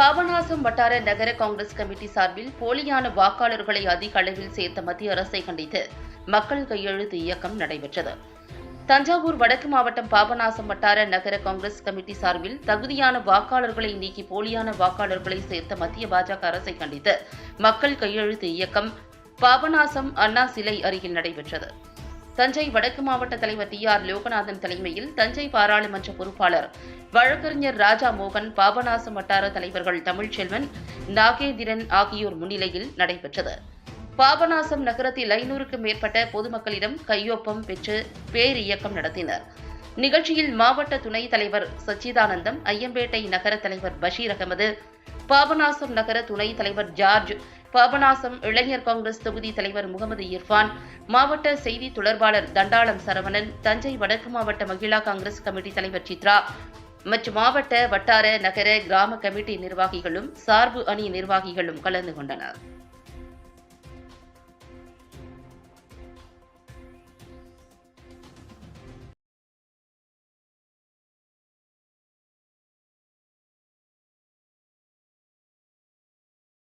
பாபநாசம் வட்டார நகர காங்கிரஸ் கமிட்டி சார்பில் போலியான வாக்காளர்களை அதிக அளவில் சேர்த்த மத்திய அரசை கண்டித்து மக்கள் கையெழுத்து இயக்கம் நடைபெற்றது. தஞ்சாவூர் வடக்கு மாவட்டம் பாபநாசம் வட்டார நகர காங்கிரஸ் கமிட்டி சார்பில் தகுதியான வாக்காளர்களை நீக்கி போலியான வாக்காளர்களை சேர்த்த மத்திய பாஜக அரசை கண்டித்து மக்கள் கையெழுத்து இயக்கம் பாபநாசம் அண்ணா சிலை அருகில் நடைபெற்றது. தஞ்சை வடக்கு மாவட்ட தலைவர் டி ஆர் லோகநாதன் தலைமையில் தஞ்சை பாராளுமன்ற பொறுப்பாளர் வழக்கறிஞர் ராஜா மோகன் பாபநாசம் வட்டார தலைவர்கள் தமிழ்ச்செல்வன் நாகேந்திரன் ஆகியோர் முன்னிலையில் நடைபெற்றது. பாபநாசம் நகரத்தில் ஐநூறுக்கும் மேற்பட்ட பொதுமக்களிடம் கையொப்பம் பெற்று பேர் இயக்கம் நடத்தினர். நிகழ்ச்சியில் மாவட்ட துணைத் தலைவர் சச்சிதானந்தம் ஐயம்பேட்டை நகர தலைவர் பஷீர் அகமது பாபநாசம் நகர துணைத் தலைவர் ஜார்ஜ் பாபநாசம் இளைஞர் காங்கிரஸ் தொகுதி தலைவர் முகமது இர்ஃபான் மாவட்ட செய்தி தொடர்பாளர் தண்டாளம் சரவணன் தஞ்சை வடக்கு மாவட்ட மகிழா காங்கிரஸ் கமிட்டி தலைவர் சித்ரா மற்றும் மாவட்ட வட்டார நகர கிராம கமிட்டி நிர்வாகிகளும் சார்பு அணி நிர்வாகிகளும் கலந்து கொண்டனர்.